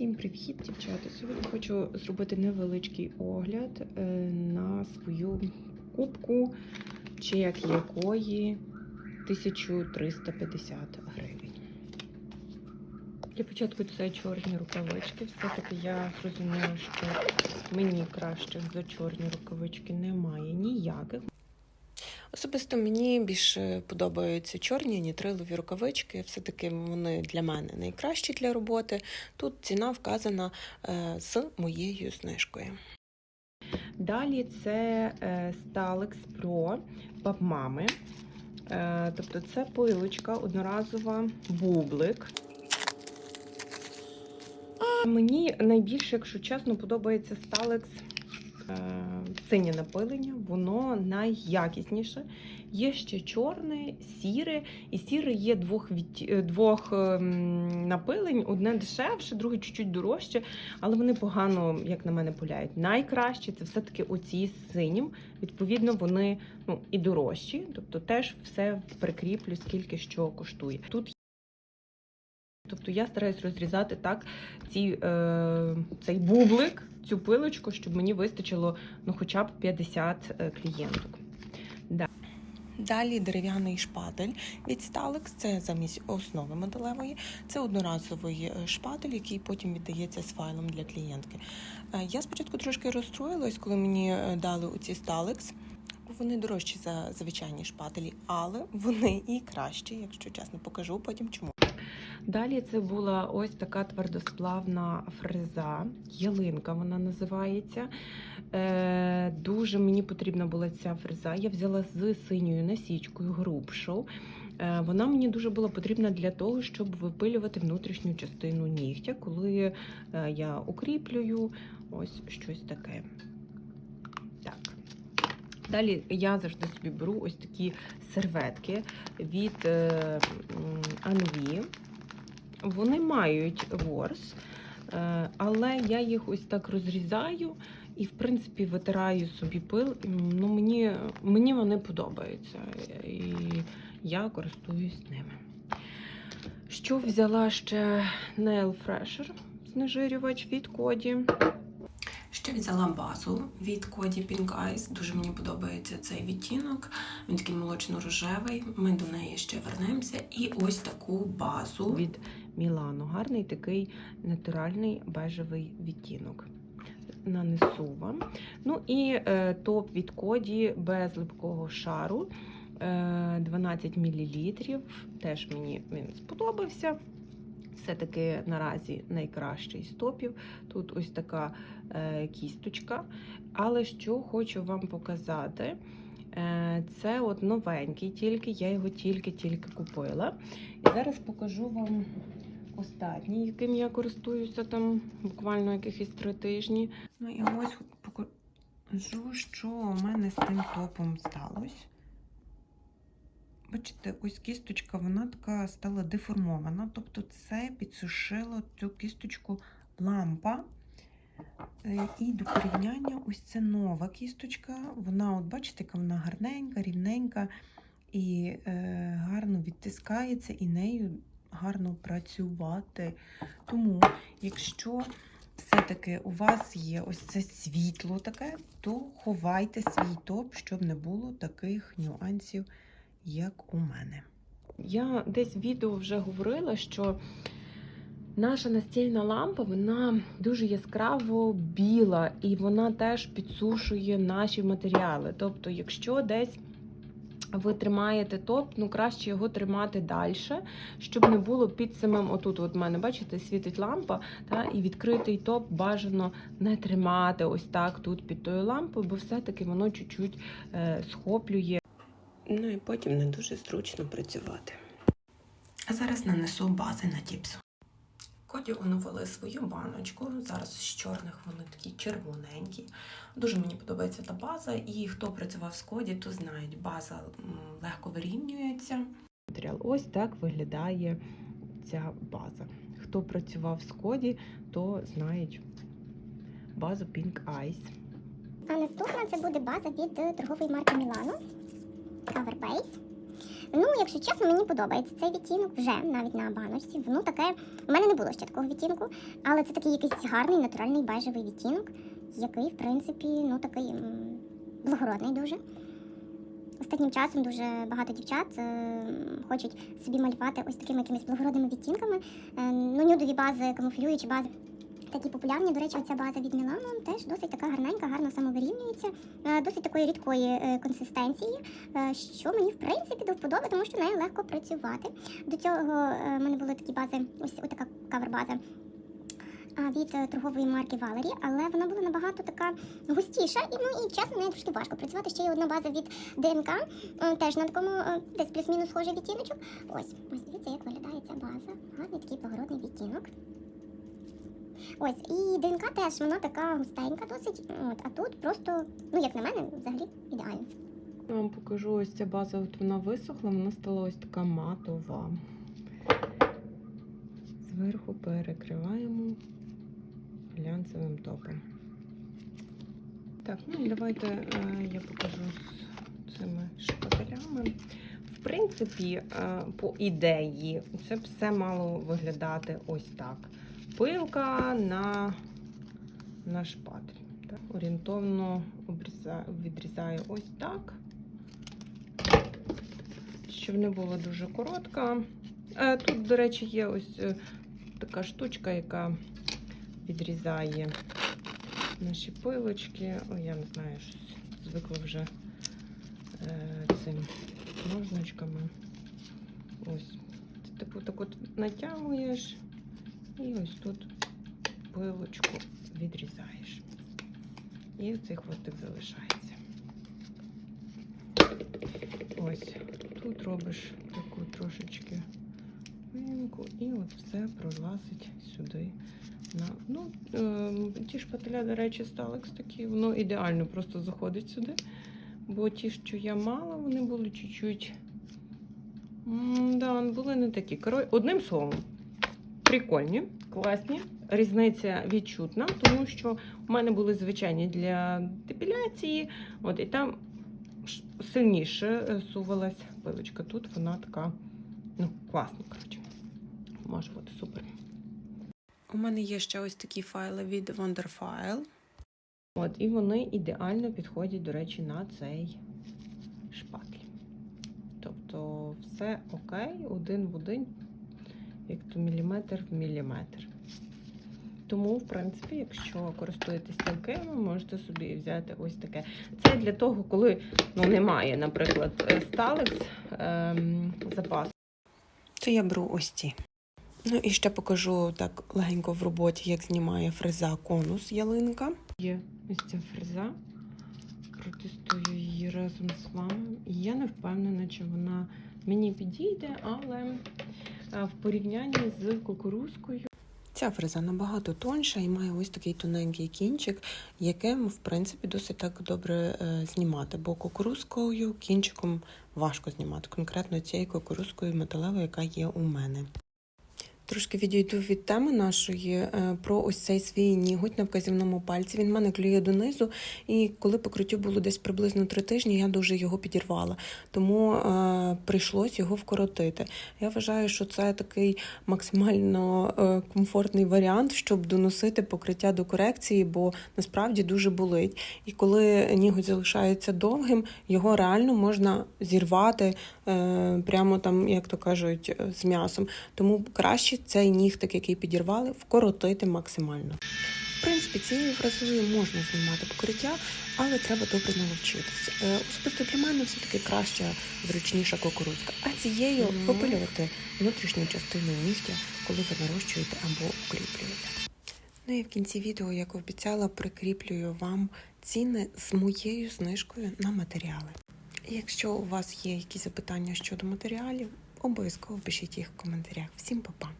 Всім привіт, дівчата! Сьогодні хочу зробити невеличкий огляд е, на свою кубку, чек якої 1350 гривень. Для початку це чорні рукавички. Все-таки я зрозуміла, що мені кращих за чорні рукавички немає ніяких. Особисто мені більше подобаються чорні нітрилові рукавички. Все-таки вони для мене найкращі для роботи. Тут ціна вказана е, з моєю знижкою. Далі це е, Stalex Pro Бабмами. Е, тобто це пилочка одноразова бублик. Мені найбільше, якщо чесно, подобається Stalex синє напилення, воно найякісніше. Є ще чорне, сіре, і сіре є двох, від... е, двох ем, напилень: одне дешевше, друге чуть-чуть дорожче, але вони погано, як на мене, пуляють. Найкраще це все-таки оці з синім. Відповідно, вони ну, і дорожчі, тобто теж все прикріплю, скільки що коштує. Тут Тобто я стараюсь розрізати так ці, е, цей бублик, цю пилочку, щоб мені вистачило ну, хоча б 50 е, клієнток. Да. Далі дерев'яний шпатель від Stalex, це замість основи моделевої. Це одноразовий е, шпатель, який потім віддається з файлом для клієнтки. Е, Я спочатку трошки розстроїлась, коли мені дали оці Stalex. Вони дорожчі за звичайні шпателі, але вони і кращі, якщо чесно, покажу потім чому. Далі це була ось така твердосплавна фреза, ялинка вона називається. Е, дуже мені потрібна була ця фреза. Я взяла з синьою насічкою грубшу. Е, вона мені дуже була потрібна для того, щоб випилювати внутрішню частину нігтя, коли е, я укріплюю ось щось таке. Далі я завжди собі беру ось такі серветки від е, Анві. Вони мають ворс, е, але я їх ось так розрізаю і, в принципі, витираю собі пил. Ну, мені, мені вони подобаються, і я користуюсь ними. Що взяла ще Nail Fresher, знежирювач від Коді. Ще взяла базу від Коді Pink Eyes. Дуже мені подобається цей відтінок. Він такий молочно-рожевий. Ми до неї ще вернемося. І ось таку базу від Мілану. Гарний такий натуральний бежевий відтінок. Нанесу вам. Ну і е, топ від Коді без липкого шару. Е, 12 мл. Теж мені він сподобався. Все-таки наразі найкращий з топів. Тут ось така е, кісточка. Але що хочу вам показати, е, це от новенький, тільки я його тільки-тільки купила. І зараз покажу вам останній, яким я користуюся там буквально якихось три тижні. Ну і ось покажу, що у мене з тим топом сталося. Бачите, ось кісточка, вона така стала деформована. Тобто це підсушило цю кісточку лампа. Е, І до порівняння, ось це нова кісточка. Вона, от бачите, яка вона гарненька, рівненька і е, гарно відтискається, і нею гарно працювати. Тому, якщо все-таки у вас є ось це світло таке, то ховайте свій топ, щоб не було таких нюансів як у мене. Я десь в відео вже говорила, що наша настільна лампа вона дуже яскраво біла, і вона теж підсушує наші матеріали. Тобто, якщо десь ви тримаєте топ, ну краще його тримати далі, щоб не було під самим. Отут, от в мене, бачите, світить лампа, та, і відкритий топ бажано не тримати ось так тут під тою лампою, бо все-таки воно чуть-чуть е, схоплює. Ну і потім не дуже зручно працювати. А зараз нанесу бази на тіпс. Коді оновили свою баночку. Зараз з чорних вони такі червоненькі. Дуже мені подобається та база, і хто працював з коді, то знають, база легко вирівнюється. Матеріал ось так виглядає ця база. Хто працював з коді, то знають базу Pink Eyes. А наступна це буде база від торгової марки Milano Cover Base. Ну, якщо чесно, мені подобається цей відтінок вже навіть на баночці. Воно таке. У мене не було ще такого відтінку, але це такий якийсь гарний натуральний бежевий відтінок, який, в принципі, ну такий благородний дуже. Останнім часом дуже багато дівчат е, хочуть собі малювати ось такими якимись благородними відтінками. Е, ну, нюдові бази, камуфлюючі бази. Такі популярні, до речі, ця база від Milano теж досить така гарненька, гарно самовирівнюється, е, досить такої рідкої е, консистенції, е, що мені в принципі до вподоби, тому що нею легко працювати. До цього в мене були такі бази, ось така кавер-база від торгової марки Valerie, але вона була набагато така густіша, і ну і чесно, нею трошки важко працювати. Ще є одна база від ДНК, теж на такому десь плюс-мінус схожий відтіночок. Ось, ось дивіться, як виглядає ця база. Гарний такий благородний відтінок. Ось, і ДНК теж вона така густенька досить. От, а тут просто, ну як на мене, взагалі ідеально. Я вам покажу ось ця база, от вона висохла, вона стала ось така матова. Зверху перекриваємо глянцевим топом. Так, ну давайте е, я покажу з цими шпателями. В принципі, е, по ідеї, це все мало виглядати ось так. Пилка на, на шпатель. Орієнтовно відрізаю ось так щоб не була дуже коротка. Е, Тут, до речі, є ось е, така штучка, яка відрізає наші пилочки. О, я не знаю, щось звикла вже е, цим ножничками. Ось. Це типу так от натягуєш і ось тут пилочку відрізаєш. І цей хвостик залишається. Ось тут робиш таку трошечки вимку і от все пролазить сюди. Ну, е, ті шпателя, до речі, Сталекс такі, воно ідеально просто заходить сюди. Бо ті, що я мала, вони були чуть-чуть. Да, були не такі. Одним словом, прикольні, класні. Різниця відчутна, тому що у мене були звичайні для депіляції, от і там сильніше е, сувалась пилочка. Тут вона така, ну, класна, коротше. Може бути супер. У мене є ще ось такі файли від Wonderfile. От, і вони ідеально підходять, до речі, на цей шпатель. Тобто все окей, один в один, як то міліметр в міліметр. Тому, в принципі, якщо користуєтесь такими, можете собі взяти ось таке. Це для того, коли ну, немає, наприклад, Stalex ем, запасу. То я беру ось ці. Ну і ще покажу так легенько в роботі, як знімає фреза конус ялинка. Є ось ця фреза. Протестую її разом з вами. І я не впевнена, чи вона мені підійде, але в порівнянні з кукурузкою. Ця фреза набагато тонша і має ось такий тоненький кінчик, яким, в принципі, досить так добре е, знімати, бо кукурузкою кінчиком важко знімати, конкретно цією кукурузкою металевою, яка є у мене. Трошки відійду від теми нашої е, про ось цей свій ніготь на вказівному пальці. Він в мене клює донизу, і коли покриттю було десь приблизно три тижні, я дуже його підірвала. Тому е, прийшлось його вкоротити. Я вважаю, що це такий максимально е, комфортний варіант, щоб доносити покриття до корекції, бо насправді дуже болить. І коли ніготь залишається довгим, його реально можна зірвати е, прямо там, як то кажуть, е, з м'ясом. Тому краще цей нігтик, який підірвали, вкоротити максимально. В принципі, цією фразою можна знімати покриття, але треба добре навчитися. Е, Особисто для мене все-таки краща, зручніша кукурудзка. А цією Мгм. попилювати внутрішню частину нігтя, коли ви нарощуєте або укріплюєте. Ну і в кінці відео, як обіцяла, прикріплюю вам ціни з моєю знижкою на матеріали. Якщо у вас є якісь запитання щодо матеріалів, обов'язково пишіть їх в коментарях. Всім па-па!